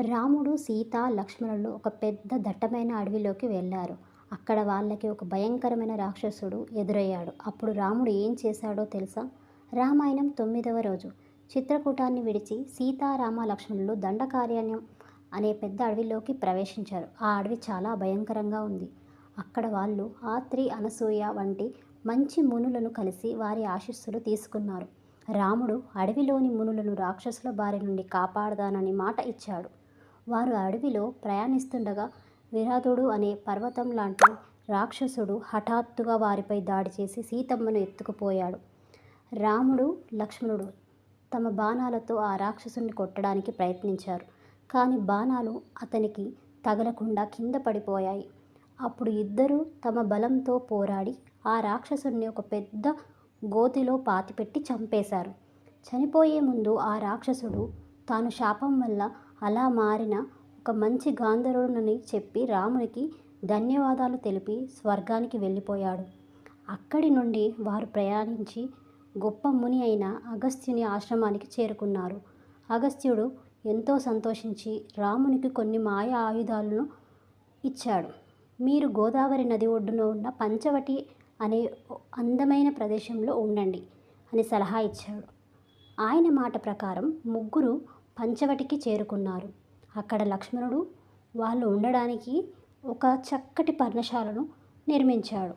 రాముడు సీత లక్ష్మణులు ఒక పెద్ద దట్టమైన అడవిలోకి వెళ్ళారు. అక్కడ వాళ్ళకి ఒక భయంకరమైన రాక్షసుడు ఎదురయ్యాడు. అప్పుడు రాముడు ఏం చేశాడో తెలుసా? రామాయణం తొమ్మిదవ రోజు. చిత్రకూటాన్ని విడిచి సీతారామ లక్ష్మణులు దండకారణ్యం అనే పెద్ద అడవిలోకి ప్రవేశించారు. ఆ అడవి చాలా భయంకరంగా ఉంది. అక్కడ వాళ్ళు ఆత్రి అనసూయ వంటి మంచి మునులను కలిసి వారి ఆశీస్సులు తీసుకున్నారు. రాముడు అడవిలోని మునులను రాక్షసుల బారి నుండి కాపాడదానని మాట ఇచ్చాడు. వారు అడవిలో ప్రయాణిస్తుండగా విరాధుడు అనే పర్వతం లాంటి రాక్షసుడు హఠాత్తుగా వారిపై దాడి చేసి సీతమ్మను ఎత్తుకుపోయాడు. రాముడు లక్ష్మణుడు తమ బాణాలతో ఆ రాక్షసుని కొట్టడానికి ప్రయత్నించారు. కానీ బాణాలు అతనికి తగలకుండా కింద పడిపోయాయి. అప్పుడు ఇద్దరూ తమ బలంతో పోరాడి ఆ రాక్షసుని ఒక పెద్ద గోతిలో పాతిపెట్టి చంపేశారు. చనిపోయే ముందు ఆ రాక్షసుడు తాను శాపం వల్ల అలా మారిన ఒక మంచి గాంధర్వునని చెప్పి రామునికి ధన్యవాదాలు తెలిపి స్వర్గానికి వెళ్ళిపోయాడు. అక్కడి నుండి వారు ప్రయాణించి గొప్ప ముని అయిన అగస్త్యుని ఆశ్రమానికి చేరుకున్నారు. అగస్త్యుడు ఎంతో సంతోషించి రామునికి కొన్ని మాయ ఆయుధాలను ఇచ్చాడు. మీరు గోదావరి నది ఒడ్డున ఉన్న పంచవటి అనే అందమైన ప్రదేశంలో ఉండండి అని సలహా ఇచ్చాడు. ఆయన మాట ప్రకారం ముగ్గురు పంచవటికి చేరుకున్నారు. అక్కడ లక్ష్మణుడు వాళ్ళు ఉండడానికి ఒక చక్కటి పర్ణశాలను నిర్మించాడు.